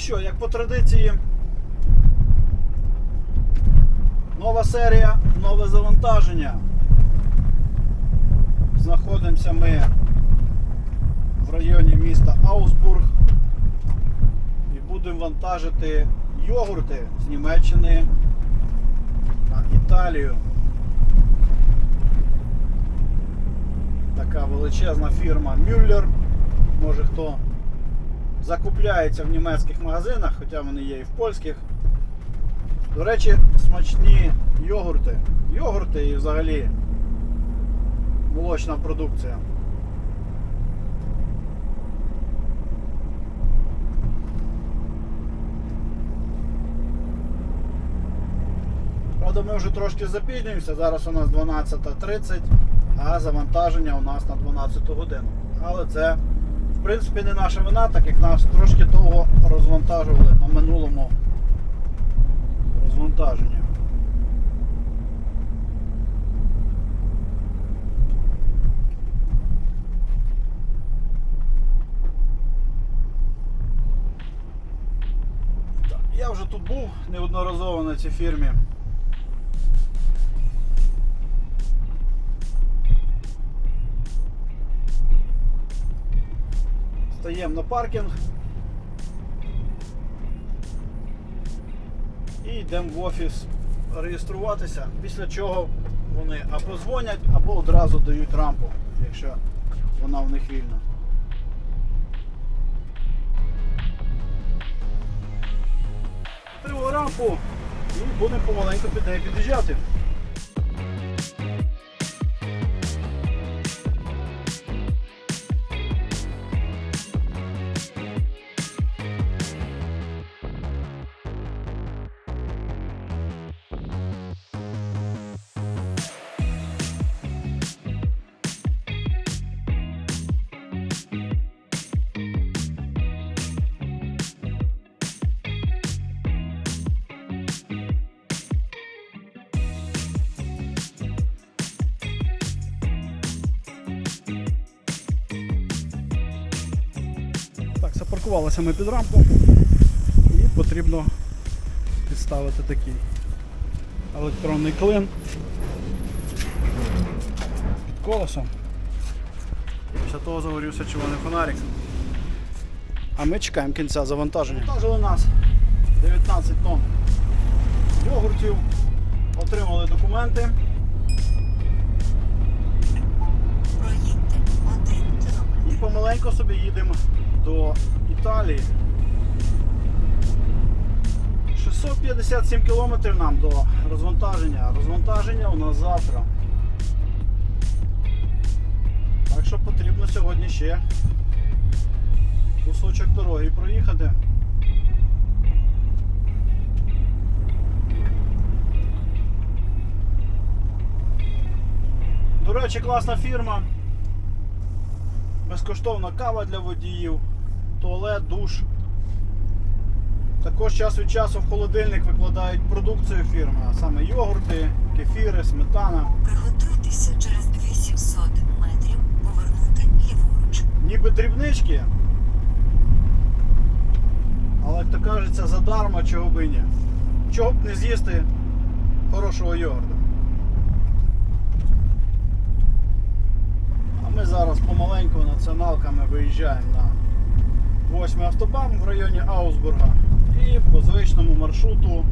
що, як по традиції, нова серія, нове завантаження. Знаходимося ми в районі міста Аусбург і будемо вантажити йогурти з Німеччини на Італію. Така величезна фірма Мюллер. Може хто закупляється в німецьких магазинах, хоча вони є і в польських. До речі, смачні йогурти. Йогурти і взагалі молочна продукція. Правда, ми вже трошки запізнюємося, зараз у нас 12.30, а завантаження у нас на 12 годину. Але це, в принципі, не наша вина, так як нас трошки довго розвантажували на минулому розвантаженні. Я вже тут був неодноразово на цій фірмі. Стаємо на паркінг і йдемо в офіс реєструватися, після чого вони або дзвонять, або одразу дають рампу, якщо вона в них вільна. Отримали рампу і будемо помаленьку під нею під'їжджати. Так, ми під рампу і потрібно підставити такий електронний клин під колесом. Після того загорівся червоний фонарик. А ми чекаємо кінця завантаження. Завантажили нас 19 тонн йогуртів, отримали документи. І помаленько собі їдемо до Італії. 657 кілометрів нам до розвантаження. Розвантаження у нас завтра. Так що потрібно сьогодні ще кусочок дороги проїхати. До речі, класна фірма. Безкоштовна кава для водіїв, туалет, душ. Також час від часу в холодильник викладають продукцію фірми, а саме йогурти, кефіри, сметана. Приготуйтеся через 800 метрів повернути ліворуч. Ніби дрібнички. Але як то кажеться, задарма чого би і ні. Чого б не з'їсти хорошого йогурту. А ми зараз помаленьку націоналками виїжджаємо на 8 автобан в районі Аусбурга і по звичному маршруту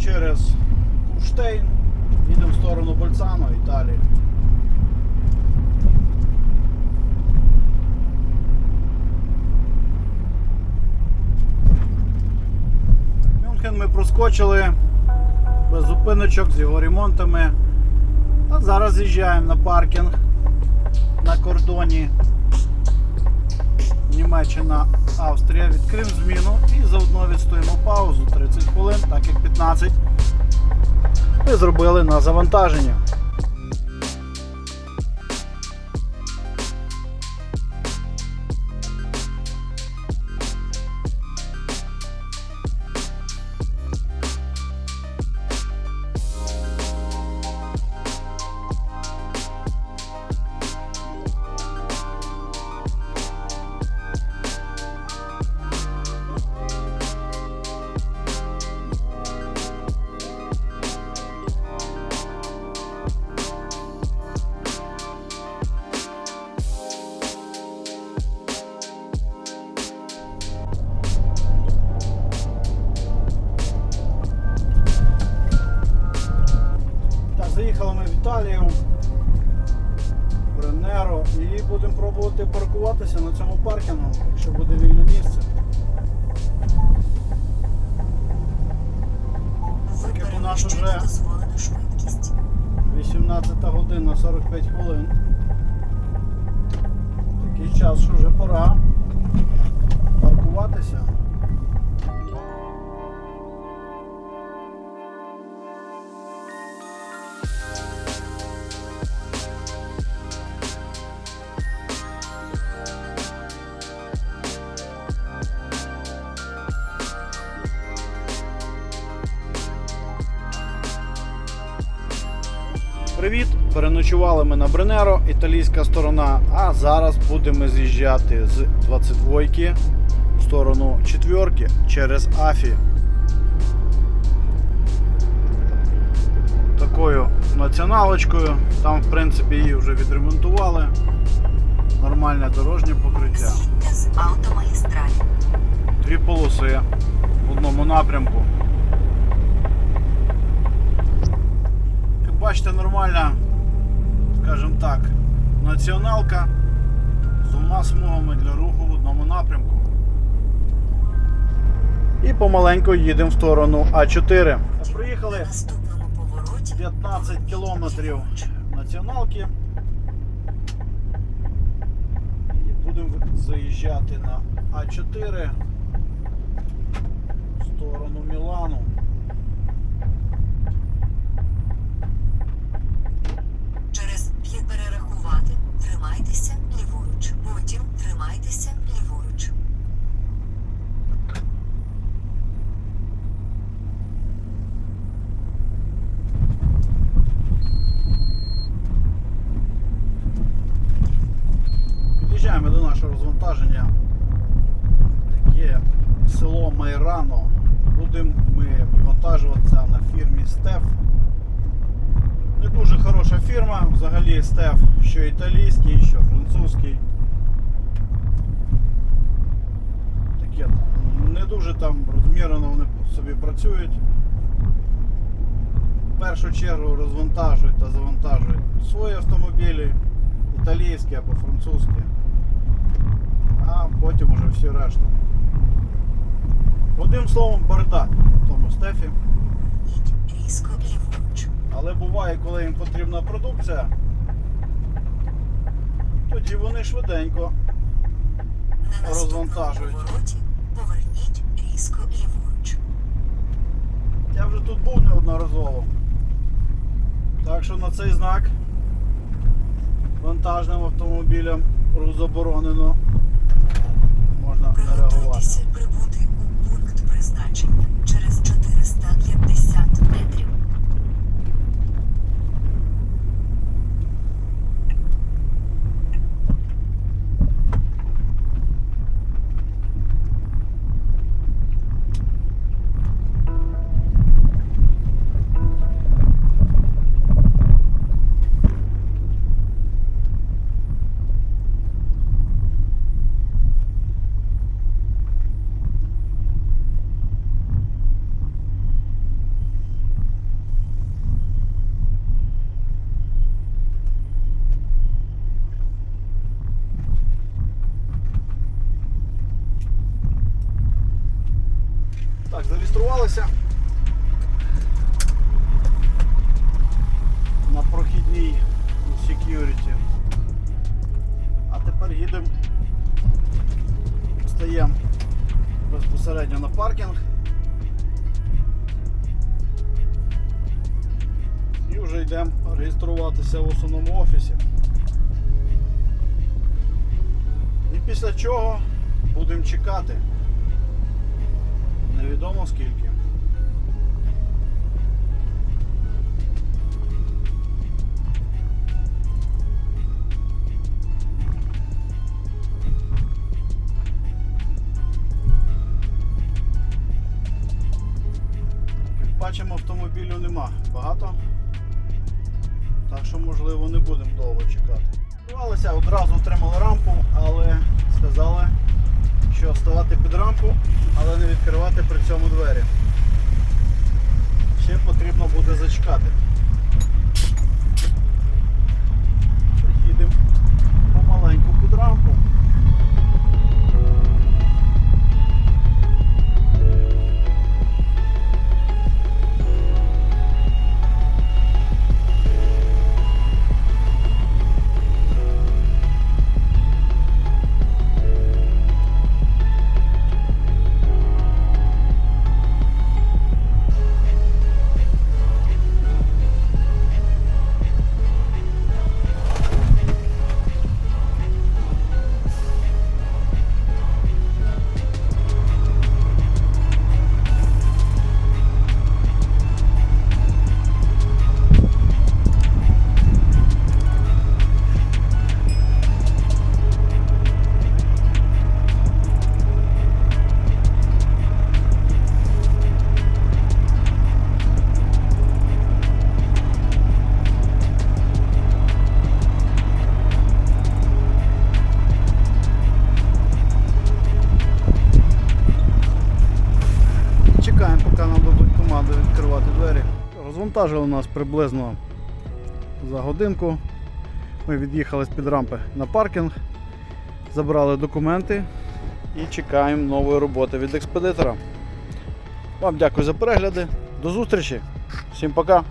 через Куштейн їдемо в сторону Больцано, Італії. Мюнхен ми проскочили без зупиночок з його ремонтами. А зараз з'їжджаємо на паркінг на кордоні Німеччина, Австрія. Відкрив зміну і заодно відстоїмо паузу 30 хвилин, так як 15 ми зробили на завантаження. 18 година 45 хвилин. Такий час, що вже пора паркуватися. Привіт! Переночували ми на Бренеро, італійська сторона, а зараз будемо з'їжджати з 22-ки в сторону 4 через Афі. Такою націоналочкою. Там, в принципі, її вже відремонтували. Нормальне дорожнє покриття. Дві полоси в одному напрямку. Як бачите, нормальна, скажімо так, націоналка з двома смугами для руху в одному напрямку. І помаленьку їдемо в сторону А4. Приїхали На наступному повороті 15 кілометрів націоналки. І будемо заїжджати на А4 в сторону Мілану. Через є перерахувати, тримайтеся ліворуч. Потім тримайтеся ліворуч. Під'їжджаємо до нашого розвантаження. Таке село Майрано. Будемо ми вивантажуватися на фірмі Стеф. Не дуже хороша фірма, взагалі Стеф, що італійський, що французький. Таке не дуже там розмірено вони собі працюють. В першу чергу розвантажують та завантажують свої автомобілі, італійські або французькі, а потім уже всі решту. Одним словом, бардак в тому стефі. Але буває, коли їм потрібна продукція, тоді вони швиденько. На Розвантажують. поверніть різко ліворуч. Я вже тут був неодноразово. Так що на цей знак вантажним автомобілям заборонено. Можна реагувати. Так, зареєструвалися. На прохідній security. А тепер їдемо. Стаємо безпосередньо на паркінг. І вже йдемо реєструватися в основному офісі. І після чого будемо чекати. Невідомо скільки. Як бачимо, автомобілю нема багато. Так що, можливо, не будемо довго чекати. Одразу отримали рампу, але сказали, що ставати під рампу, але не відкривати при цьому двері. Ще потрібно буде зачекати. Завантажили нас приблизно за годинку. Ми від'їхали з під рампи на паркінг, забрали документи і чекаємо нової роботи від експедитора. Вам дякую за перегляди. До зустрічі. Всім пока.